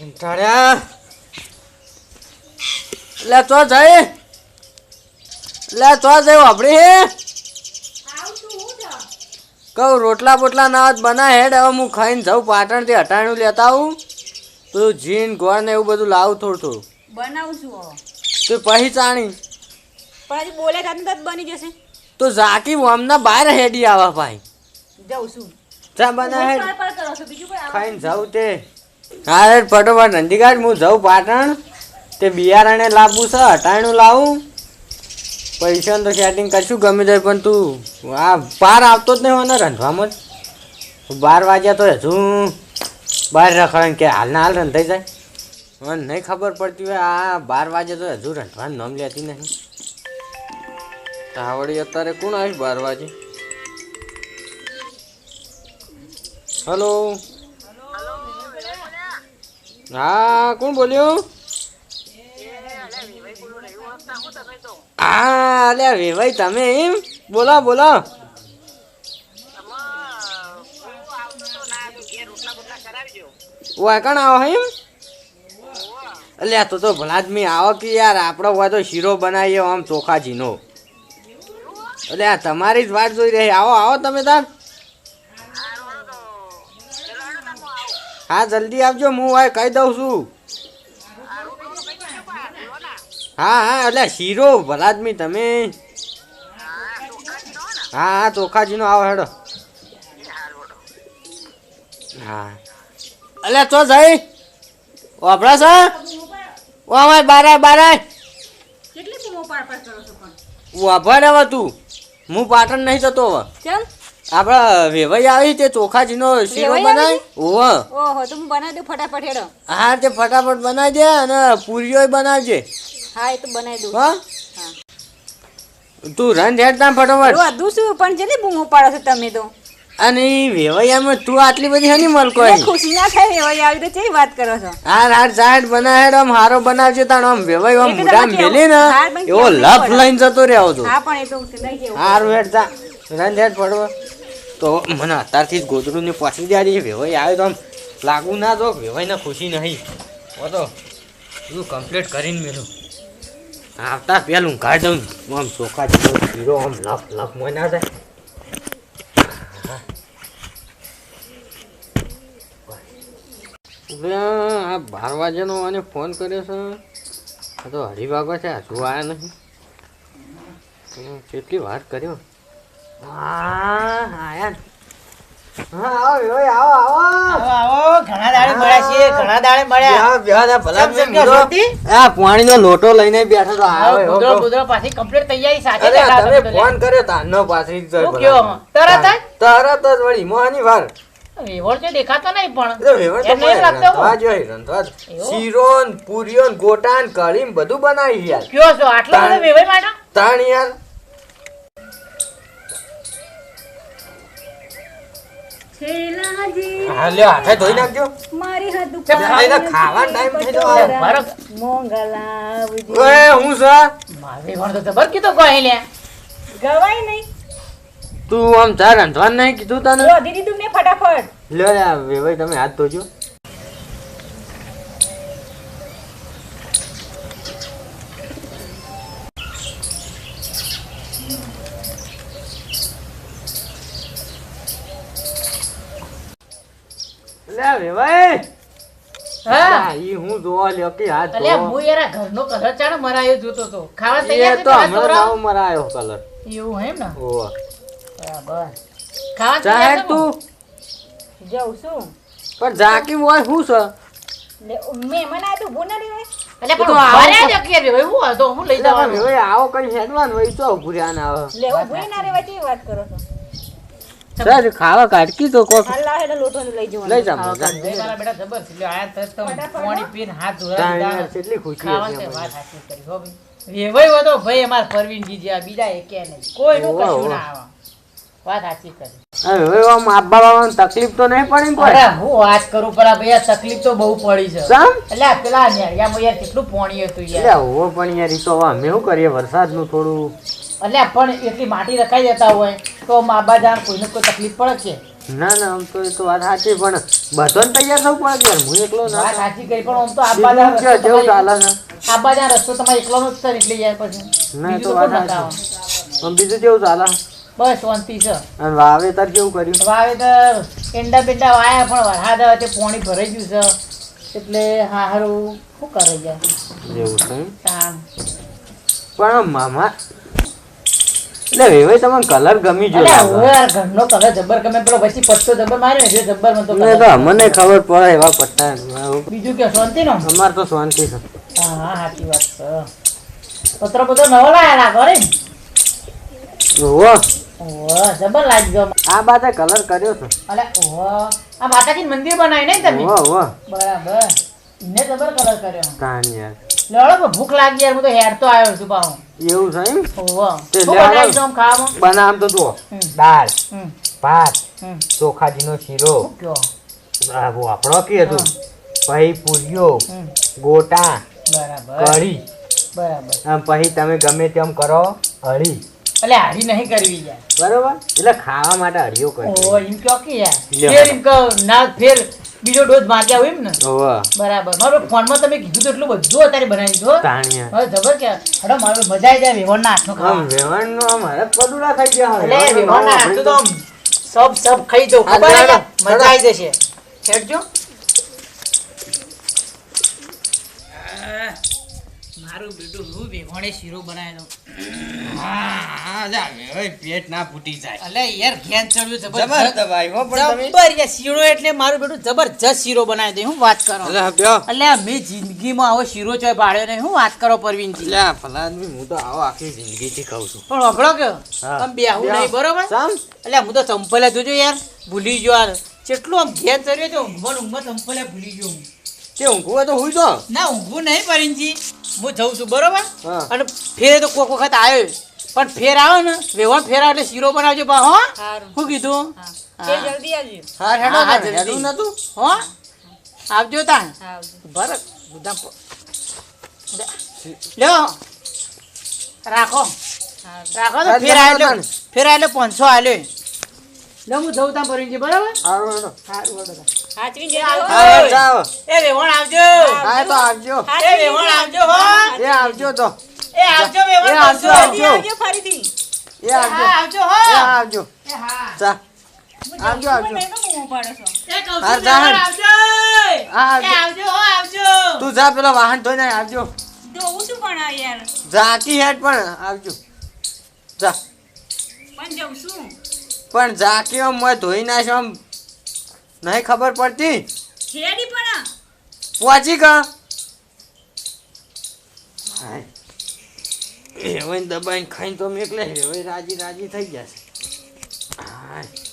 કંટાળ્યા લે તો જઈ. લે તો જઈ વાપરી હે. કહું રોટલા બોટલા ના બના હેડ. હવે હું ખાઈને જાઉં પાટણથી હટાણું લેતા આવું. તું જીન ગોળ ને એવું બધું લાવું થોડું થોડું. બનાવું છું તો પછી ચાણી. પછી બોલે તાત બની જશે. તો ઝાકી હમણાં બહાર હેડી આવા ભાઈ. જાઉં છું. ચા બના હેડ. ખાઈને જાઉં તે. હા ફટોફટ નંદીગાઢ હું જાઉં પાટણ. તે બિયારણે લાવવું છે, અટાણું લાવું. પૈસાનું તો સેટિંગ કરશું, ગમે જાય પણ તું આ પાર આવતો જ નહીં હોને રંધવામાં જ. બાર વાગ્યા તો હજુ બહાર રખડે કે હાલના હાલ રંધાઈ જાય. મને નહીં ખબર પડતી હોય, આ બાર વાગે તો હજુ રંધવાનું નામ લેતી નહીં. તાવડી અત્યારે કોણ આવીશ બાર વાગે? હલો હા, કોણ બોલ્યું? હા અલ્યા વેવાઈ, તમે એમ? બોલો બોલો. વાકણ આવો એમ? અલ્યા તો તો ભલા આદમી આવો કે યાર આપણો હોય તો શીરો બનાવીએ આમ ચોખાજીનો. આ તમારી જ વાત જોઈ રહી. આવો આવો તમે તાર. હા જલ્દી આવજો હું હોય કહી દઉં છું. હા હા એટલે શીરો ભલાદમી તમે? હા હા ચોખાજીનો આવો હેડો. હા. એટલે ચો જઈ? વાપરા છે? ઓ અમારે બારાય બારાય. કેટલી બૂમો પાર પાર કરો છો પણ? વાભર હવે તું. હું પાટણ નહીં જતો હવે. ચલ આપડા વેવાઈ આવી તે ચોખાજીનો શીરો બનાય? ઓહો. ઓહ તો હું બનાવી દઉં ફટાફટ હેડો. હા તે ફટાફટ બનાવી દે અને પૂરીઓ બનાવજે. હા એ તો બનાવી દઉં. હા? તું રન હેડ તા ફટાફટ. રોધું છું પણ કેટલી બૂમો પાડો છો તમે તો? અને વેવાયામાં તું આટલી બધી હની મલકો એટલે ખુશી ના થાય વેવાઈ આવી તો કેવી વાત કરો છો? હાર હાર સાહેબ બનાવે આમ હારો બનાવજે તાણ આમ વેવાઈ આમ મુડા મેલે ને એવો લફ લઈને જતો રહ્યો છો. હા પણ એ તો નહીં હારું હેડ જા. રન હેડ પડવો તો મને અત્યારથી જ ગોદડું ને પાછી છે વેવાઈ આવે તો આમ લાગુ ના તો વેવાઈને ખુશી નહીં. હો તો, બધું કમ્પ્લીટ કરીને મેલું. આવતા પેલું કાઢ આમ ચોખા જેવો શીરો આમ લફ લફ મોય ના થાય. આ બાર વાગ્યાનો આને ફોન કર્યો છે. આ તો હરિભાગો છે, હજુ આવ્યા નહીં. કેટલી વાત કર્યો? હા આયા. હા આવો ભાઈ આવો આવો આવો આવો ઘણા દાડે મળ્યા છીએ ઘણા દાડે મળ્યા બેહો, બેહો, ને ભલા સબ મેં જગ્યા કીધું, શાંતિ? આ પાણીનો લોટો લઈને બેઠો તો આવો આવે, હો, ગુદરો કહું. ગુદરો પાછી complete તૈયારી સાથે બેઠા તમે તમે ફોન કર્યો તારનો પાછી જ હું કયો તરત જ? તરત જ વળી મોહની વાર લે. વેવળ દેખાતો નહીં પણ એ તો વેવણ તો એમ નહીં લાગતો રંધવા હું. રંધવા જ. એવું? શીરો ને પૂરીઓ ને ગોટા ને કઢી ને બધું બનાવી યાર કયો છો આટલો બધો. વેવાઈ માટે તાણ યાર હાથે ધોઈ નાખજો. મારી હાથ થઈ? મારો હું મારે તો કીધું કોઈ લે. ગવાય નહીં. તું આમ ચા રંધવાનું નહીં કીધું તને? રોધી દીધું મેં ફટાફટ. લ્યો લે ભાઈ તમે હાથ ધોજો. લે વેવાઈ હા. હા ઈ હું જોવા લ્યો કે હાથ અલ્યા હું યાર ઘરનો કલર ચાણ મરાયો જોતો તો. ખાવા તૈયાર છે તો હમણાં છોકરાઓ? મરાયો કલર એવું એમ ને? ઓવા બરાબર. ખાવા તૈયાર તું? જાઉં છું. પણ ઝાકી હોય શું છે? આ તો પણ આવો જ હું હું લઈ જવાનું. કઈ હેડવાનું હોય તો ભૂર્યા ના આવે લે ઊભું ના રહેવાય કેવી વાત કરો છો. સર ખાવા કાઢકી તો કોક. અલ્લાહ લાવ હેડો લોટો લઈ જવાનું. લઈ જા ખાવા મજા. કાઢ. ગઈ મારા બેટા જબર. આયા તસ તો પાણી પીને હાથ ધોરા કેટલી ખુશી છે, વાત હાથી કરી, હો ભાઈ. વેવાઈ હોય ભાઈ અમાર પરવીનજી જેવા બીજા એકે નહીં. કોઈનું ઓવા, કશું ના આવે. વાત સાચી કરી. હવે હવે આમ આબા બાબાને તકલીફ તો નહીં પડી હું વાત કરું પેલા ભાઈ આ તકલીફ તો બહુ પડી છે. સમ? એટલે પેલા નેળિયામાં યાર કેટલું પાણી હતું એટલે યાર હોવો પણ યાર ઈ તો અમે શું કરીએ? વરસાદનું થોડું એટલે પણ એટલી માટી રખાઈ જતા હોય. તો મા બા જાણ કોઈને કોઈ તકલીફ પડે છે? ના ના આમ તો એ તો વાત સાચી પણ બધાને તૈયાર થવું પડે યાર હું એકલો ના વાત સાચી કરી પણ આમ તો આબા જાણ બાજુ કે ચાલે છે? રસ્તો તમારે એકલોનો જ છે એટલે યાર પછી. ના, તો વાત સાચી. પણ બીજું કેવું ચાલે? બસ શાંતિ છે. અને વાવેતર કેવું કર્યું? વાવેતર એંડા બેંડા વાયા પણ વરસાદ આવે તે પાણી ભરાઈ ગયું છે. એટલે હારું શું કરે યાર? જેવું છે પણ મામા એટલે વેવે તમને કલર ગમી જો ઘરનો કલર જબર ગમે પેલો પછી પત્તો જબર માર્યો ને જબર મને તો ને તો અમને ખબર પડે એવા પટ્ટા બીજું કે શાંતિ નો અમાર તો શાંતિ છે. હા હા સાચી વાત છે. પત્ર બધો નવો લાયા લાગો રે ઓહો. જબર જબ્બર આ બાતે કલર કર્યો છે. અલે ઓહો. આ માતાજી મંદિર બનાવી નહીં તમે? ઓહો બરાબર. ઇને જબર કલર કર્યો. કાન યાર. લેવડો ભૂખ લાગી યાર હું તો હેર આવ્યો છું પાહો. એવું છે એમ? ઓહો. તે બનાવી દઉં ખાવામાં? બનાવ તો જુઓ. દાળ ભાત ચોખાજીનો શીરો. શું કયો કે હતું પછી પૂરીઓ ગોટા બરાબર. કઢી. બરાબર. આમ પછી તમે ગમે તેમ કરો હળી. એટલે હારી નહીં કરવી યાર. બરોબર? એટલે ખાવા માટે હળીઓ કરી એમ કયો કે યાર. ફેર એમ કહો ના ફેર બીજો ડોઝ માર્યા હોય એમ ને? બરાબર. મારો ફોનમાં તમે કીધું તો એટલું બધું અત્યારે બનાવી. તાણિયા. હવે જબર કે હડો મારો મજા આવી જાય વેવણ ના આમ ખાવાનું વેવણ નો મારે પડુલા ખાઈ ગયા હવે. એટલે વેવાણનું વેવણના નામ તો સબ સબ ખાઈ જવું ખબર? મજા આવી જશે? હેડજો. મારું બેટું હું વેવણે શીરો બનાવી દઉં પેટ ના ફૂટી જાય. અલે યાર ઘેન ચડ્યું જબરજસ્ત દબાઈ હો પણ તમે જબર શીરો એટલે મારું બેટું જબરજસ્ત શીરો બનાવી દે હું વાત કરો. અલે બ્યો એટલે મેં જિંદગીમાં આવો શીરો ચોય પાડ્યો નહીં હું વાત કરો પરવીનજી. લે આ આદમી હું તો આવો આખી જિંદગીથી ખાઉં છું. પણ વગડો કે તમે બેહું નહીં બરોબર? એટલે હું તો ચંપલે જોજો યાર ભૂલી ગયો યાર કેટલું આમ ઘેન ચડ્યો તો ઊંઘમાં ઊંઘમાં ચંપલે ભૂલી ગયો હું. તે ઊંઘવું તો હું તો ના ઊંઘવું નહીં પરિણજી હું જઉં છું બરોબર. અને ફેર તો કોક વખત આવ્યો પણ ફેર આવે ને વેવણ ફેર આવે એટલે શીરો બનાવજો પા હો. શું કીધું? જલ્દી આવજો. હા હેડો હા, જલ્દી. નતું હો. આવજો તા ભરત બધા લ્યો. રાખો. રાખો તો ફેર લ્યો, ફેર પાંચસો લે હું જઉં તાં પરિણજી બરાબર? હારું સારું એ આવજો. વેવણ હા તો આવજો. એ વેવણ આવજો હો. એ આવજો તો. એ આવજો વેવણ આવજો, આવજો. ફરીથી. એ આવજો. આવજો હો. એ આવજો. એ હા. ચા આવજો, આવજો. પણ મેં તો મોં પાડો છો. એ કહું હા, છું જા. વેવણ આવજો. હા, એ આવજો. આવજો હો આવજો. તું જા પેલા વાહન ધોઈને આવજો. જાતી હેડ પણ આવજો. જા. પણ છું. આમ ધોઈ નાખ્યો આમ. નહીં ખબર પડતી? છેડી પણ. પહોંચી કા હેવન દબાઈને ખાઈને તો મેકલે હેવન રાજી રાજી થઈ જશે હાય.